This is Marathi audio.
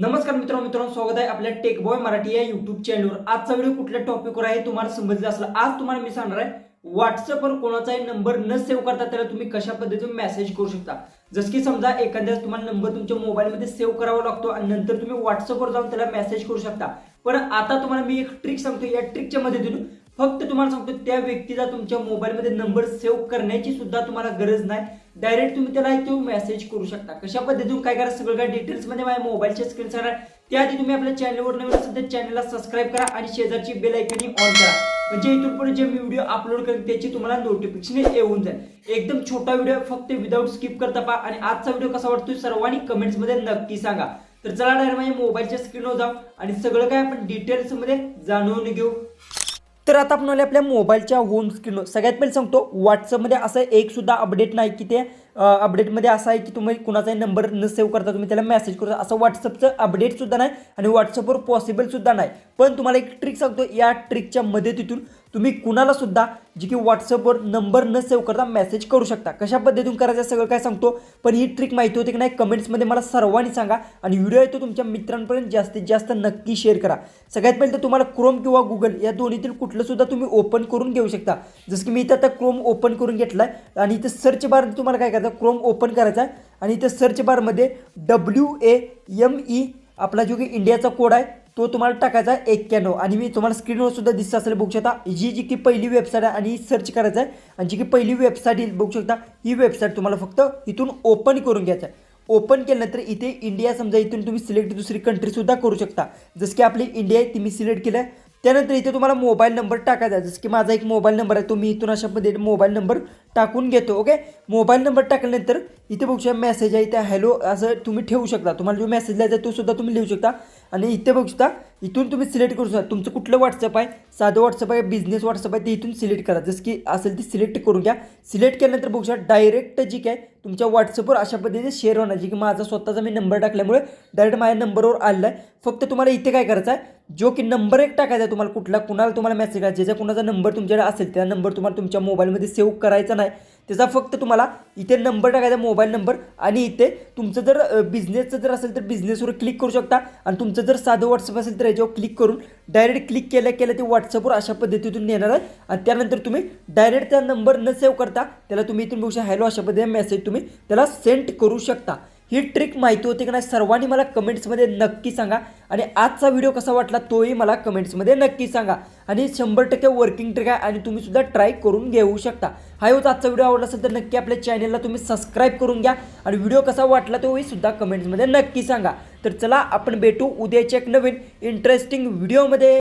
नमस्कार मित्रांनो मित्रांनो स्वागत आहे आपल्या टेक बॉय मराठी या युट्यूब चॅनलवर आजचा व्हिडिओ कुठल्या टॉपिकवर आहे तुम्हाला समजलं असलं आज तुम्हाला मी सांगणार आहे व्हॉट्सअपवर कोणाचाही नंबर न सेव्ह करता त्याला तुम्ही कशा पद्धतीने मेसेज करू शकता. जसं की समजा एखाद्यास तुम्हाला नंबर तुमच्या मोबाईलमध्ये सेव्ह करावा लागतो आणि नंतर तुम्ही व्हॉट्सअपवर जाऊन त्याला मेसेज करू शकता. पण आता तुम्हाला मी एक ट्रिक सांगतो या ट्रिकच्या मदतीतून फक्त तुम्हाला सांगतो त्या व्यक्तीचा तुमच्या मोबाईलमध्ये नंबर सेव्ह करण्याची सुद्धा तुम्हाला गरज नाही. डायरेक्ट तुम्ही त्याला तो मेसेज करू शकता. कशा पद्धतीतून काय करा सगळं काय डिटेल्समध्ये माझ्या मोबाईलच्या स्क्रीन सांगणार त्याआधी तुम्ही आपल्या चॅनलवर नवीन असेल तर चॅनलला सबस्क्राईब करा आणि शेजारची बेल ऐकनी ऑन करा. म्हणजे इथून पुढे जे मी व्हिडिओ अपलोड करेन त्याची तुम्हाला नोटिफिकेशन येऊन जाईल. एकदम छोटा व्हिडिओ फक्त विदाऊट स्किप करता पहा. आणि आजचा व्हिडिओ कसा वाटतोय सर्वांनी कमेंट्समध्ये नक्की सांगा. तर चला डायरेक्ट माझ्या मोबाईलच्या स्क्रीनवर जाऊ आणि सगळं काय आपण डिटेल्समध्ये जाणून घेऊ. तर आता आपण आपल्या मोबाईलच्या होम स्क्रीनवर सगळ्यात पहिले सांगतो व्हॉट्सअपमध्ये असं एक सुद्धा अपडेट नाही की ते अपडेटमध्ये असं आहे की तुम्ही कुणाचाही नंबर न सेव्ह करता तुम्ही त्याला मेसेज करता असं व्हॉट्सअपचं अपडेटसुद्धा नाही आणि व्हॉट्सअपवर पॉसिबलसुद्धा नाही. पण तुम्हाला एक ट्रिक सांगतो या ट्रिकच्या मदतीतून तुम्ही कुणाला सुद्धा जे की व्हॉट्सअपवर नंबर न सेव्ह करता मेसेज करू शकता. कशा पद्धतीतून करायचं सगळं काय सांगतो. पण ही ट्रिक माहिती होती की नाही कमेंट्समध्ये मला सर्वांनी सांगा आणि व्हिडिओ आहे तो तुमच्या मित्रांपर्यंत जास्तीत जास्त नक्की शेअर करा. सगळ्यात पहिले तर तुम्हाला क्रोम किंवा गुगल या दोन्हीतील कुठलंसुद्धा तुम्ही ओपन करून घेऊ शकता. जसं की मी इथं आता क्रोम ओपन करून घेतला आहे आणि इथं सर्च बार तुम्हाला काय करायचं क्रोम ओपन करायचा आहे. आणि इथं सर्च बारमध्ये डब्ल्यू ए एम ई आपला जो की इंडियाचा कोड आहे तो तुम्हाला टाकायचा आहे एक्क्याण्णव. आणि मी तुम्हाला स्क्रीनवर सुद्धा दिसत असेल बघू शकता जी जी की पहिली वेबसाईट आहे आणि सर्च करायचं आहे. आणि जी की पहिली वेबसाईट येईल बघू शकता ही वेबसाईट तुम्हाला फक्त इथून ओपन करून घ्यायचं आहे. ओपन केल्यानंतर इथे इंडिया समजा इथून तुम्ही सिलेक्ट दुसरी कंट्रीसुद्धा करू शकता. जसं की आपली इंडिया आहे ती मी सिलेक्ट केलं आहे त्यानंतर इथे तुम्हाला मोबाईल नंबर टाकायचा आहे. जसं की माझा एक मोबाईल नंबर आहे तो मी इथून अशा पद्धतीने मोबाईल नंबर टाकून घेतो ओके मोबाईल नंबर टाकल्यानंतर इथे बघू शकता मेसेज आहे इथे हॅलो असं तुम्ही ठेवू शकता. तुम्हाला जो मेसेज लिहायचा आहे तो सुद्धा तुम्ही लिहू शकता. आणि इथे बघू शकता इथून तुम्ही सिलेक्ट करू शकता. तुमचं कुठलं व्हॉट्सअप आहे? साधं व्हॉट्सअप आहे बिझनेस व्हॉट्सअप आहे ते इथून सिलेक्ट करा. जसं की असेल ती सिलेक्ट करून घ्या. सिलेक्ट केल्यानंतर बघू शकता डायरेक्ट जी काय तुमच्या व्हॉट्सअपवर अशा पद्धतीने शेअर होणार. जी की माझा स्वतःचा मी नंबर टाकल्यामुळे डायरेक्ट माझ्या नंबरवर आलेला आहे फक्त तुम्हाला इथे काय करायचं आहे? जो की नंबर एक टाकायचा आहे तुम्हाला कुठला कुणाला तुम्हाला मेसेज करायचा ज्याचा कुणाचा नंबर तुमच्याकडे असेल त्या नंबर तुम्हाला तुमच्या मोबाईलमध्ये सेव्ह करायचा नाही. त्याचा फक्त तुम्हाला इथे नंबर टाकायचा मोबाईल नंबर. आणि इथे तुमचं जर बिझनेसचं जर असेल तर बिझनेसवर क्लिक करू शकता. आणि तुमचं जर साधं व्हॉट्सअप असेल तर याच्यावर क्लिक करून डायरेक्ट क्लिक केल्या केल्या ते व्हॉट्सअपवर अशा पद्धतीतून नेणार आहे. आणि त्यानंतर तुम्ही डायरेक्ट त्या नंबर न सेव्ह करता त्याला तुम्ही इथून बघू शकता हॅलो अशा पद्धतीने मेसेज तुम्ही त्याला सेंड करू शकता. ही ट्रिक माहिती होती की नाही सर्वांनी मला कमेंट्समध्ये नक्की सांगा. आणि आजचा व्हिडिओ कसा वाटला तोही मला कमेंट्समध्ये नक्की सांगा. आणि शंभर टक्के वर्किंग ट्रिक आहे आणि तुम्हीसुद्धा ट्राय करून घेऊ शकता. हा होता आजचा व्हिडिओ आवडला असेल तर नक्की आपल्या चॅनलला तुम्ही सबस्क्राईब करून घ्या. आणि व्हिडिओ कसा वाटला तोही सुद्धा कमेंट्समध्ये नक्की सांगा. तर चला आपण भेटू उद्याच्या एक नवीन इंटरेस्टिंग व्हिडिओमध्ये